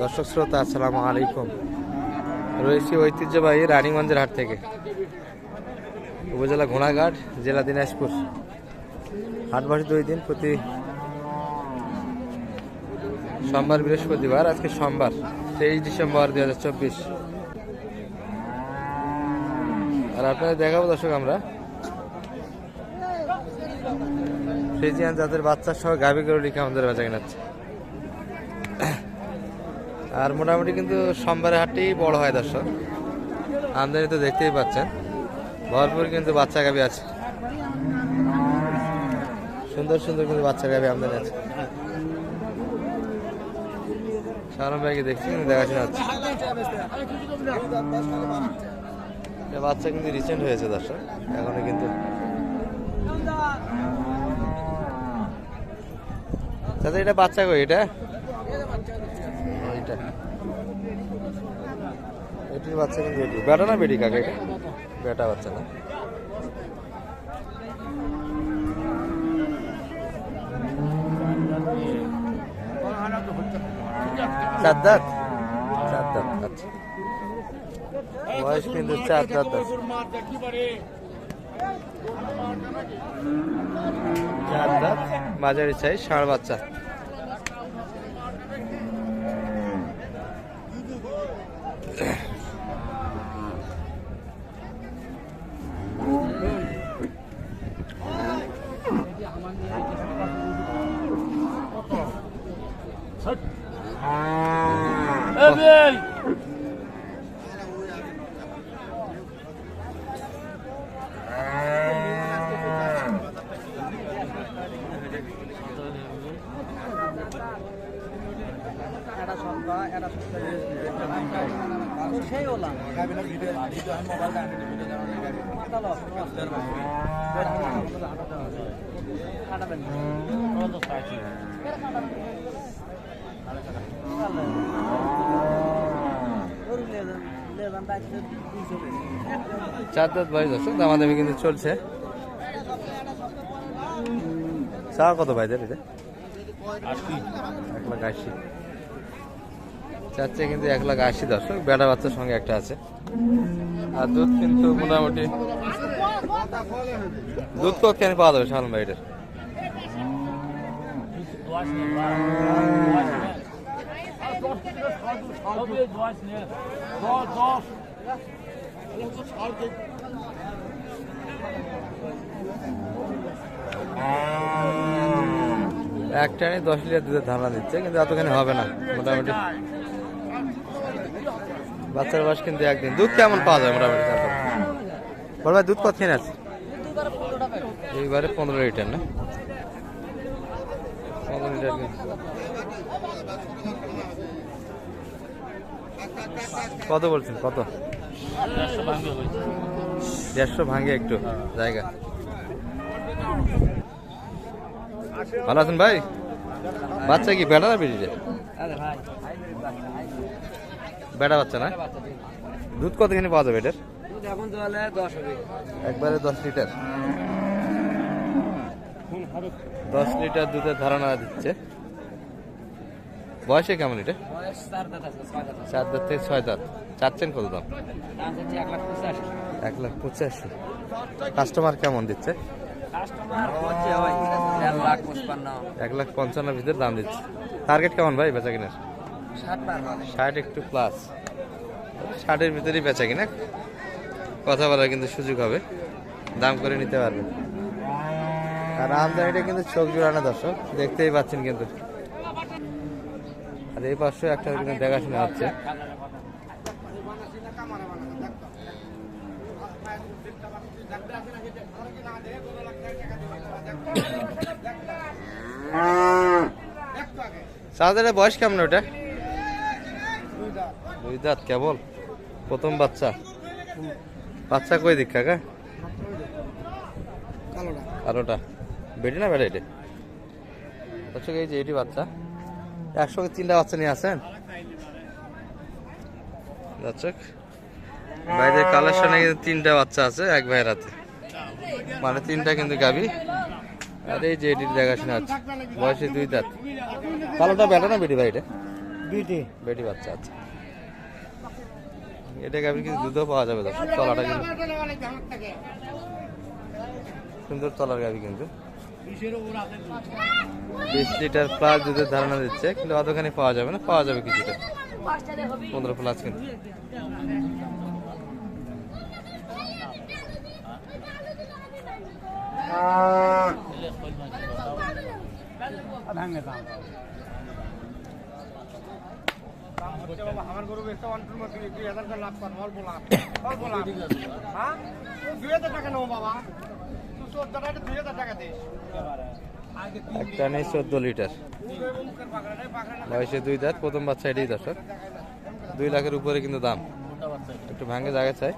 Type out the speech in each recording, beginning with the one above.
দর্শক শ্রোতা, আসসালামু আলাইকুম। রয়েছি ঐতিহ্যবাহী রানীগঞ্জের হাট থেকে। উপজেলা ঘোড়াঘাট, জেলা দিনাজপুর। হাট বসে দুই দিন প্রতি সোমবার, বৃহস্পতিবার, আজকে সোমবার, তেইশ ডিসেম্বর দুই হাজার চব্বিশ। আর আপনাদের দেখাবো দর্শক আমরা। ফ্রিজিয়ান যাদের বাচ্চা সহ গাভী গরু লিখে আমাদের বেচা কিনাচ্ছে আর মোটামুটি কিন্তু সোমবারের হাটটি বড় হয় দর্শক। আমদানি তো দেখতেই পাচ্ছেন। ভরপুর কিন্তু বাচ্চা গাভী আছে। সুন্দর সুন্দর কিন্তু বাচ্চা গাভী আমদানি আছে। সারম ভাইকে দেখছি কিন্তু দেখাশোনা এটা বাচ্চা কিন্তু রিসেন্ট হয়েছে দর্শক। এখনও কিন্তু দাদা এটা বাচ্চা কই? এটা এইটা এটির বাচ্চা কিন্তু এটি বেটা না বেটি কাকা এটা? বেটা বাচ্চা না? চার আচ্ছা। বয়স কিন্তু চার মাঝারি চাই ষাঁড় বাচ্চা। সেই ওলা চার দাঁত ভাই দর্শক দামাদামি কিন্তু চলছে। চা কত ভাইদের এটা? এক লাখ আশি। চাচ্ছে কিন্তু এক লাখ আশি দর্শক বেড়া বাচ্চার সঙ্গে একটা আছে। আর দুধ কিন্তু মোটামুটি দুধ কত কেন পাওয়া যাবে সালন ভাই এটার এক টানে দশ লিটার দুধের ধারণা দিচ্ছে, কিন্তু এতখানি হবে না, মোটামুটি। বাচ্চার বয়স কিন্তু একদিন। দুধ কেমন পাওয়া যায় মোটামুটি বড় ভাই, দুধ কত খেয়ে আছে? এইবারে পনেরো লিটার না? পনেরো লিটার। কত বলছেন? কত? দেড়শো ভাঙে একটু জায়গা। ভালো আছেন ভাই? বাচ্চা কি বেড়া না বেরিয়ে বেড়া বাচ্চা না? দুধ কতখানি পাওয়া যাবে এটার? একবারে দশ লিটার। দশ লিটার দুধের ধারণা দিচ্ছে। বয়সে কেমন এটা? চার দাঁত থেকে ছয় দাঁত। চাচ্ছেন কত দাম? এক লাখ পঁচাশি। কাস্টমার কেমন দিচ্ছে? এক লাখ পঞ্চান্ন ভিতরে দাম দিচ্ছে। টার্গেট কেমন ভাই বেচা কিনার? ষাট ষাট একটু প্লাস ষাটের ভিতরেই বেচা কিনা? কথা বলার কিন্তু সুযোগ হবে। দাম করে নিতে পারবেন আর আমদানিটা কিন্তু চোখ জোড়ানো দর্শক দেখতেই পাচ্ছেন কিন্তু। আর এই পাশে একটা কিন্তু দেখাশোনা হচ্ছে। সাদারের বয়স কেমন ওটা? দুই দাঁত কেবল। প্রথম বাচ্চা। বাচ্চা কই দিক কাকা কালোটা। বেটি না বেটা এটা? দর্শক এই যে এটি বাচ্চা। একসঙ্গে তিনটা বাচ্চা নিয়ে আসেন? দর্শক ভাইদের কালেকশনে কিন্তু তিনটা বাচ্চা আছে এক ভাইয়ের হাতে। মানে তিনটা কিন্তু গাবি আর এই যে এটির দেখাশোনা আছে বয়সে দুই দাঁত। কালোটা বেটা না বেটি ভাই এটা বিটি বেটি বাচ্চা আছে এটা গাভি কিন্তু দুধও পাওয়া যাবে দর্শক। তলাটা কিন্তু সুন্দর তলার গাভি কিন্তু। বিশ লিটার প্লাস দুধের ধারণা দিচ্ছে কিন্তু অতখানি পাওয়া যাবে না পাওয়া যাবে কিছুটা। পনেরো প্লাস কিন্তু। আমার গরু একটা ওয়ান টুর মধ্যে দুই হাজার লাভ কর অল্প লাভ অল্প লাভ হ্যাঁ দুই হাজার টাকা নেব বাবা। একটা নেই চোদ্দ লিটার। বয়সে দুই দাঁত, প্রথম বাচ্চা এটাই দর্শক। দুই লাখের উপরে কিন্তু দাম। একটু ভাঙে জায়গা চাই।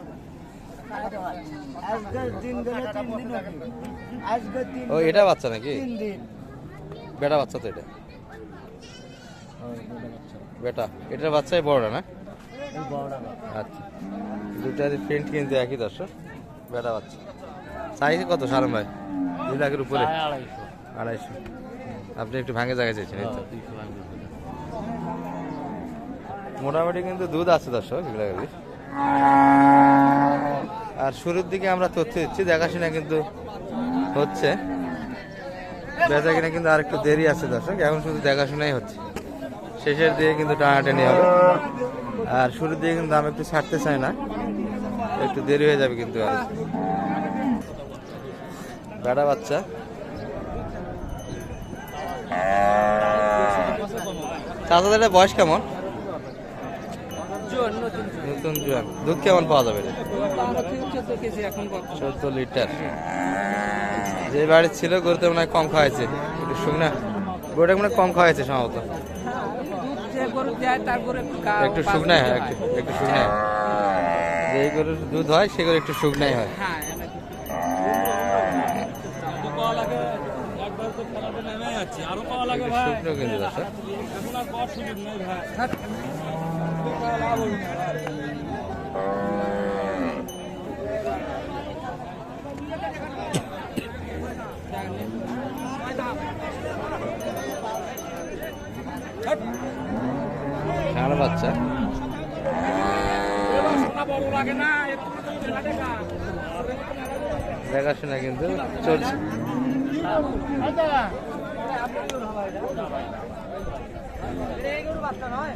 ও, এটা বাচ্চা নাকি? বেটা বাচ্চা তো এটা। বেটা, এটার বাচ্চাই বড়টা না? আচ্ছা। দুটার প্রিন্ট কিন্তু একই দর্শক। বেটা বাচ্চা। সাইজ কত সারম ভাই? দুই লাখের উপরে। আড়াইশো। আপনি একটু ভাঙে জায়গা চাইছেন এই তো। মোটামুটি কিন্তু দুধ আছে দর্শক এগুলো আর শুরুর দিকে আমরা তথ্য দিচ্ছি দেখাশোনা কিন্তু হচ্ছে। বেচা কিনা কিন্তু আর একটু দেরি আছে দর্শক এখন শুধু দেখাশোনাই হচ্ছে। শেষের দিকে কিন্তু টানাটানি হবে। আর শুরুর দিকে কিন্তু দাম একটু ছাড়তে চায় না একটু দেরি হয়ে যাবে কিন্তু আর। বেড়া বাচ্চা। চাচাদের বয়স কেমন? নতুন জোয়ান। দুধ কেমন পাওয়া যাবে চোদ্দ লিটার। যে বাড়ি ছিল, গরুতে মনে হয় কম খাওয়াইছে। একটু শুকনা গরুটা মনে কম খাওয়াইছে সম্ভবত। একটু শুকনাই হয়, একটু শুকনাই যে গরুর দুধ হয় সেগুলো একটু শুকনাই হয় একটু শুকনো কিন্তু দর্শক। ষাঁড় বাচ্চা। দেখাশোনা কিন্তু চলছে। বাচ্চা নয়?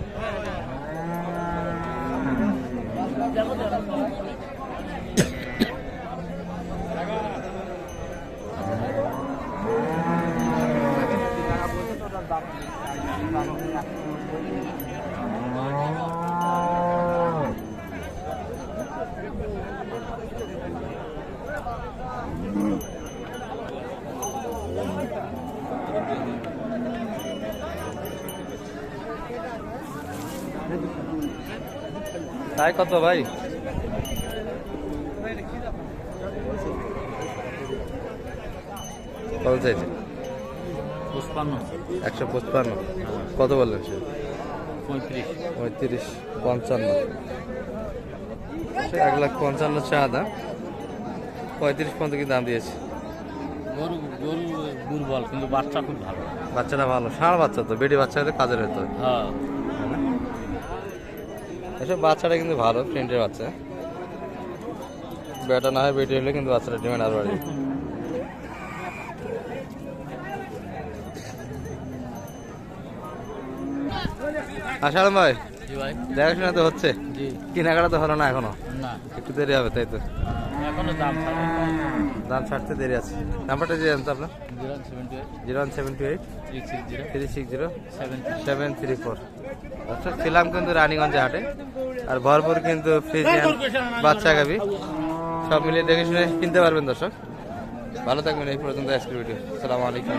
তাই কত ভাই? কত চাইছে। একশো পঁচপান্ন। কত বললেন সে? পঁয়ত্রিশ। পঁয়ত্রিশ পঞ্চান্ন। এক লাখ পঞ্চান্ন চা দাম পঁয়ত্রিশ পর্যন্ত কি দাম দিয়েছে? গরু গরু দুর্বল কিন্তু বাচ্চা খুব ভালো। বাচ্চাটা ভালো। ষাঁড় বাচ্চা তো বেটি বাচ্চা হলে কাজের হতো হ্যাঁ। এসব বাচ্চাটা কিন্তু ভালো প্রিন্টের বাচ্চা। বেটা না হয় বেটি হলে কিন্তু বাচ্চাটা ডিমান্ড আরও বাড়ি আসালাম ভাই দেখাশোনা তো হচ্ছে। কেনাকাটা তো হলো না এখনও? না। একটু দেরি হবে তাই তো? এখনও দাম দাম ছাড়তে দেরি আছে। নাম্বারটা দিয়ে জানতো আপনার। Zero one seven two eight. Three six zero. Seven three four আচ্ছা ছিলাম কিন্তু রানীগঞ্জে হাটে। আর ভরপুর কিন্তু ফ্রিজিয়ান বাচ্চা গাবি সব মিলিয়ে দেখে শুনে কিনতে পারবেন দর্শক। ভালো থাকবেন এই পর্যন্ত আজকের ভিডিও। সালামু আলাইকুম।